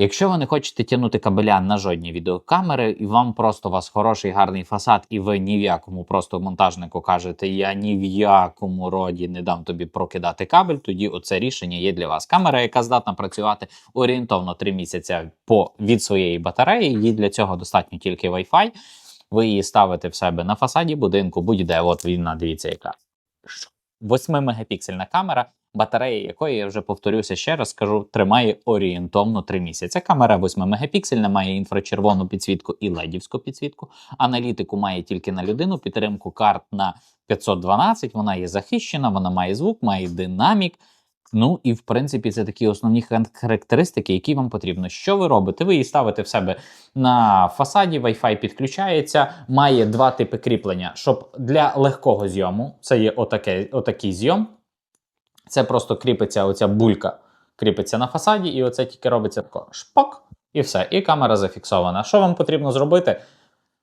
Якщо ви не хочете тягнути кабеля на жодні відеокамери, і вам просто у вас хороший гарний фасад, і ви ні в якому просто монтажнику кажете, я ні в якому роді не дам тобі прокидати кабель, тоді оце рішення є для вас. Камера, яка здатна працювати орієнтовно 3 місяці по від своєї батареї, їй для цього достатньо тільки Wi-Fi. Ви її ставите в себе на фасаді будинку, будь-де. От війна, дивіться, яка 8-мегапіксельна камера, батарея якої я вже повторюся ще раз, скажу, тримає орієнтовно 3 місяці. Камера 8-мегапіксельна, має інфрачервону підсвітку і ледівську підсвітку. Аналітику має тільки на людину, підтримку карт на 512. Вона є захищена, вона має звук, має динамік. Ну і в принципі це такі основні характеристики, які вам потрібно. Що ви робите? Ви її ставите в себе на фасаді, Wi-Fi підключається, має два типи кріплення, щоб для легкого зйому це є отаке, отакий зйом. Це просто кріпиться оця булька, кріпиться на фасаді, і оце тільки робиться тако шпок, і все. І камера зафіксована. Що вам потрібно зробити?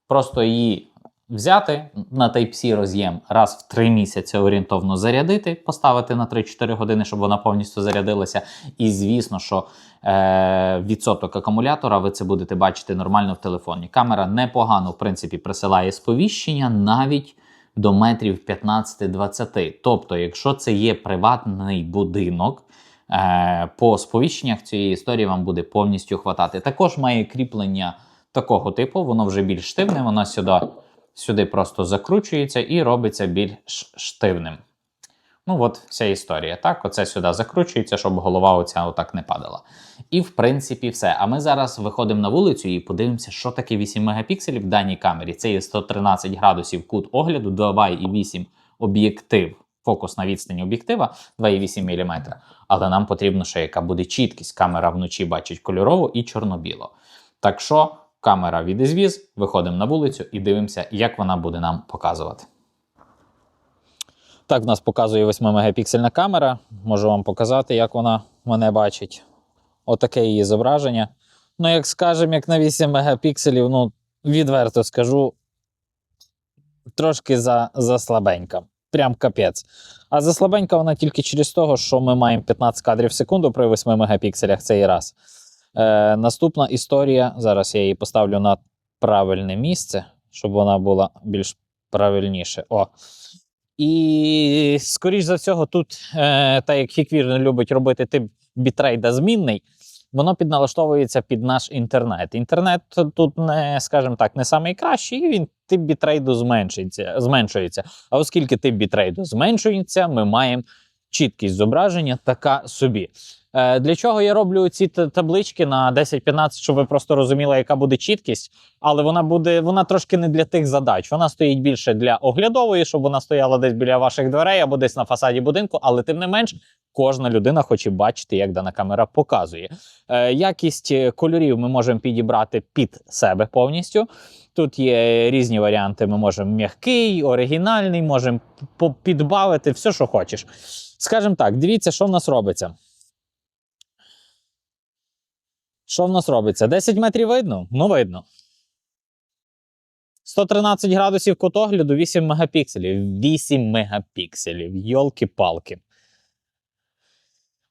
Просто її взяти на Type-C роз'єм раз в 3 місяці орієнтовно зарядити, поставити на 3-4 години, щоб вона повністю зарядилася. І звісно, що е, відсоток акумулятора ви це будете бачити нормально в телефоні. Камера непогано, в принципі, присилає сповіщення навіть до метрів 15-20. Тобто, якщо це є приватний будинок, е, по сповіщеннях цієї історії вам буде повністю хватати. Також має кріплення такого типу, воно вже більш штивне, воно сюди, сюди просто закручується і робиться більш штивним. Ну, от вся історія. Так, оце сюди закручується, щоб голова оця отак не падала. І в принципі, все. А ми зараз виходимо на вулицю і подивимося, що таке 8 мегапікселів в даній камері. Це є 113 градусів кут огляду, 2,8 об'єктив. Фокус на відстані об'єктива 2,8 мм. Але нам потрібно ще яка буде чіткість. Камера вночі бачить кольорово і чорно-біло. Так що камера відізвіз, виходимо на вулицю і дивимося, як вона буде нам показувати. Так, в нас показує 8-мегапіксельна камера. Можу вам показати, як вона мене бачить. Отаке її зображення. Ну, як скажемо, як на 8 мегапікселів, ну, відверто скажу, трошки за, за слабенька. Прям капець. А за слабенька вона тільки через того, що ми маємо 15 кадрів в секунду при 8 мегапікселях цей раз. Е, наступна історія. Зараз я її поставлю на правильне місце, щоб вона була більш правильніше. О. І, скоріш за всього, тут, е, так як Хіквір не любить робити тип бітрейда змінний, воно підналаштовується під наш інтернет. Інтернет тут не, скажімо так, не найкращий, і він тип бітрейду зменшується, зменшується. А оскільки тип бітрейду зменшується, ми маємо чіткість зображення така собі. Е, Для чого я роблю ці таблички на 10-15, щоб ви просто розуміли, яка буде чіткість, але вона буде вона трошки не для тих задач. Вона стоїть більше для оглядової, щоб вона стояла десь біля ваших дверей або десь на фасаді будинку, але тим не менш. Кожна людина хоче бачити, як дана камера показує. Е, якість е, кольорів ми можемо підібрати під себе повністю. Тут є різні варіанти. Ми можемо м'який, оригінальний, можемо підбавити все, що хочеш. Скажімо так, дивіться, що в нас робиться. Що в нас робиться? 10 метрів видно? Ну, видно. 113 градусів кут огляду, 8 мегапікселів. 8 мегапікселів. Йолки-палки.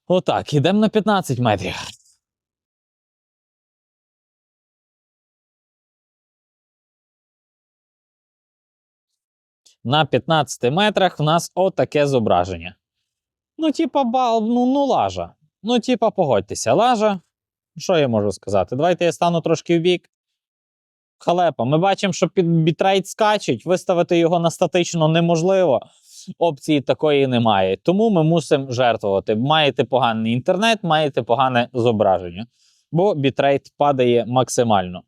Отак, ідемо на 15 метрів. На 15 метрах в нас отаке зображення. Ну, типа, бал, ну, ну, лажа. Ну, типа, погодьтеся, лажа. Що я можу сказати? Давайте я стану трошки в бік. Халепа. Ми бачимо, що бітрейт скачуть, виставити його на статично неможливо. Опції такої немає. Тому ми мусимо жертвувати. Маєте поганий інтернет, маєте погане зображення, бо бітрейт падає максимально.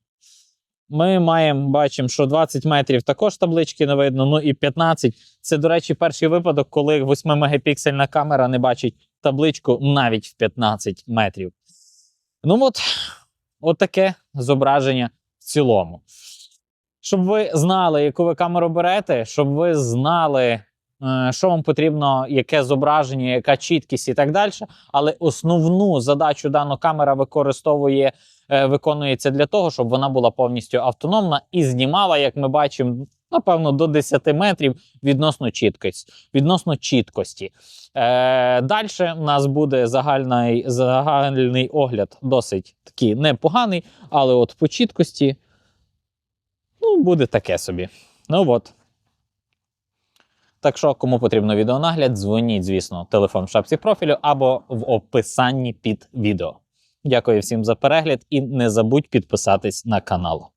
Ми маємо, бачимо, що 20 метрів також таблички не видно, ну і 15. Це, до речі, перший випадок, коли 8-мегапіксельна камера не бачить табличку навіть в 15 метрів. Ну от, от таке зображення в цілому. Щоб ви знали, яку ви камеру берете, щоб ви знали, що вам потрібно, яке зображення, яка чіткість і так далі. Але основну задачу дана камера використовує, е, виконується для того, щоб вона була повністю автономна і знімала, як ми бачимо, напевно, до 10 метрів відносно чіткості. Відносно чіткості. Е, Далі у нас буде загальний, загальний огляд досить такий непоганий, але от по чіткості ну, буде таке собі. Ну от. Так що, кому потрібно відеонагляд, дзвоніть, звісно, телефон в шапці профілю або в описанні під відео. Дякую всім за перегляд і не забудь підписатись на канал.